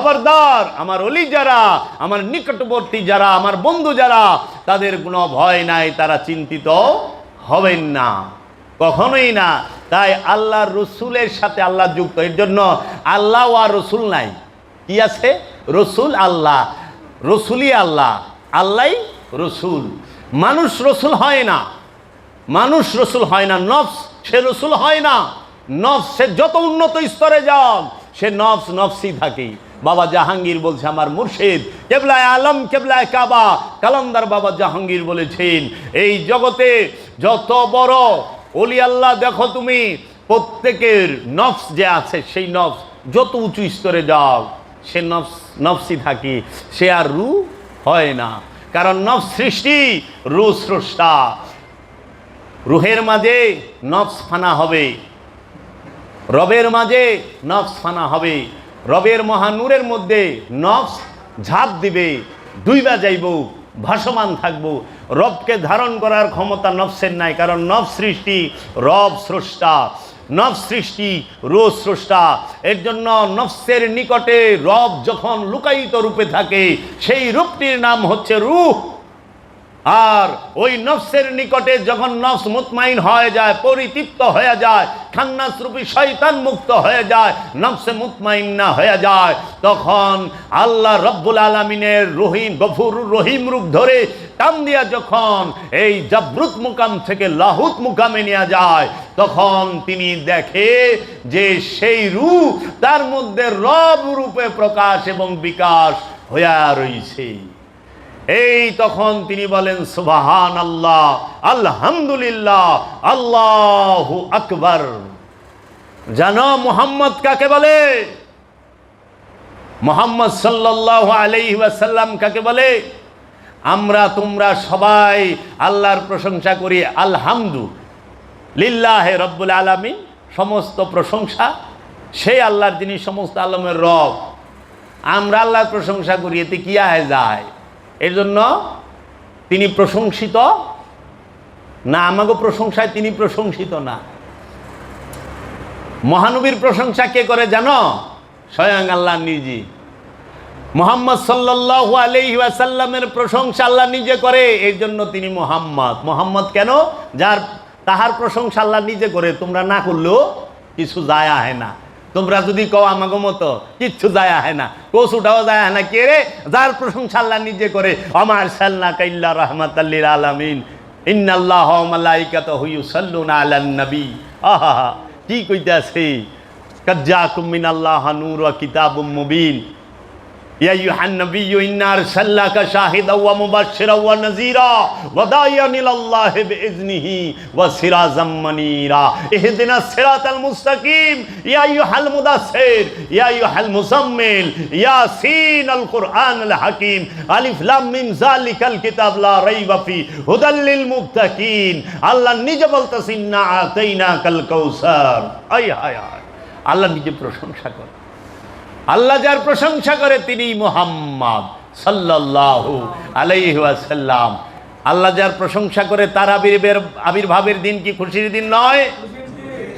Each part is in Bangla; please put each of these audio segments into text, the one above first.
খবরদার, আমার অলি যারা, আমার নিকটবর্তী যারা, আমার বন্ধু যারা, তাদের কোনো ভয় নাই, তারা চিন্তিত হবেন না। কখনোই না। তাই আল্লাহ রসুলের সাথে আল্লাহ যুক্ত। এর জন্য আল্লাহ আর রসুল নাই। কি আছে? রসুল আল্লাহ। রসুলই আল্লাহ। আল্লাহ রসুল। মানুষ রসুল হয় না। মানুষ রসুল হয় না। নফস, সে রসুল হয় না। নফস, সে যত উন্নত স্তরে যাক, সে নফস, নফসই থাকে। বাবা জাহাঙ্গীর বলছে, আমার মুর্শিদ, কেবলায় আলম, কেবলায় কাবা। কালান্দার বাবা জাহাঙ্গীর বলেছেন, এই জগতে যত বড় অলি আল্লাহ দেখো তুমি, প্রত্যেকের নফস যে আছে, সেই নফস যত উঁচু স্তরে যাও, সে নফস, নফসই থাকি, সে আর রু হয় না। কারণ নফস সৃষ্টি, রু স্রষ্টা। রুহের মাঝে নফস ফানা হবে, রবের মাঝে নফস ফানা হবে। রবের মহানুরের মধ্যে নফস ঝাঁপ দিবে দুইবা যাইব, ভাসমান থাকব। রবকে ধারণ করার ক্ষমতা নফসের নাই, কারণ নফ সৃষ্টি রব স্রষ্টা। নফ সৃষ্টি রো স্রষ্টা। এর জন্য নফসের নিকটে রব যখন লুকায়িত রূপে থাকে, সেই রূপটির নাম হচ্ছে রূহ। আর ওই নফসের নিকটে যখন নফস মুতমাইন হয়ে যায়, পরিতৃপ্ত হয়ে যায় খান্নাস রূপী শয়তান মুক্ত হয়ে যায়, নফসে মুতমাইন না হয়ে যায়, তখন আল্লাহ রব্বুল আলমিনের রহিম, গফুর রহিম রূপ ধরে টান দিয়া যখন এই জাবরুত মুকাম থেকে লাহুত মুকামে নেওয়া যায়, তখন তিনি দেখে যে সেই রূপ তার মধ্যে রব রূপে প্রকাশ এবং বিকাশ হইয়া রইছে। এই তখন তিনি বলেন সুবাহান আল্লাহ আলহামদুলিল্লাহ, আল্লাহু আকবর। জানো মোহাম্মদ কাকে বলে? মোহাম্মদ সাল্লাহ আলাইহি ওয়াসাল্লাম কাকে বলে? আমরা তোমরা সবাই আল্লাহর প্রশংসা করি আলহামদু লিল্লাহে রব্বুল আলামিন, সমস্ত প্রশংসা, সেই আল্লাহর যিনি সমস্ত আলমের রব। আমরা আল্লাহর প্রশংসা করি, এতে কি আয় যায়? এর জন্য তিনি প্রশংসিত না আমাকে প্রশংসায় তিনি প্রশংসিত না। মহানবীর প্রশংসা কে করে জানো? স্বয়ং আল্লাহ নিজে। মোহাম্মদ সাল্লাল্লাহু আলাইহি ওয়াসাল্লামের প্রশংসা আল্লাহ নিজে করে এর জন্য তিনি মোহাম্মদ। মোহাম্মদ কেন? যার, তাহার প্রশংসা আল্লাহ নিজে করে, তোমরা না করলেও কিছু যায় আহে না। তোমরা যদি কও আমাগো মতো, কিচ্ছু যায় আহে না। কসুটাও যায় আহে না। কে রে? যার প্রশংসা আল্লাহ নিজে করে। আমার সাল্লা কাইল্লা রহমত আল্লিল আলমিন। ইন্নাল্লাহ মালাইকাত হুইউ সাল্লুনা আলান নবী। আহা কি কইতাছে? কাজ্জাকুম মিনাল্লাহ নূর কিতাবুম মুবিন। يا أيها النبي إنا أرسلناك شاهدا ومبشرا ونذيرا وداعيا إلى الله بإذنه وسراجا منيرا اهدنا الصراط المستقيم يا أيها المدثر يا أيها المزمل ياسين القرآن الحكيم ألف لام من ذلك الكتاب لا ريب فيه هدى للمتقين الله নিজে বলতেছেন না আতাইনাকাল কাউসার আয় হায় হায় আল্লাহ নিজে প্রশংসা করে আল্লাহ যার প্রশংসা করে তিনি মোহাম্মদ সাল্লাল্লাহু আলাইহি ওয়াসাল্লাম। আল্লাহ যার প্রশংসা করে তার আবির্ভের আবির্ভাবের দিন কি খুশির দিন নয়?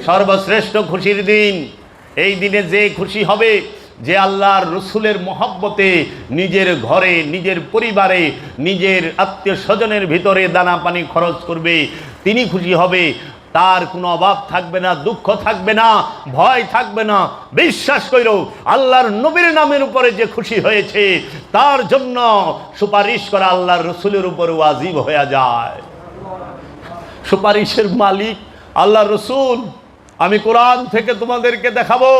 সর্বশ্রেষ্ঠ খুশির দিন। এই দিনে যে খুশি হবে, যে আল্লাহর রসুলের মহব্বতে নিজের ঘরে, নিজের পরিবারে, নিজের আত্মীয় স্বজনের ভিতরে দানা পানি খরচ করবে, তিনি খুশি হবে। তার কোনো অভাব থাকবে না, দুঃখ থাকবে না, ভয় থাকবে না। বিশ্বাস কইর, আল্লাহর নবীর নামের উপরে যে খুশি হয়েছে, তার জন্য সুপারিশ করা আল্লাহর রসুলের উপর ওয়াজিব হয়ে যায়। সুপারিশের মালিক আল্লাহ রসুল। আমি কোরআন থেকে তোমাদেরকে দেখাবো।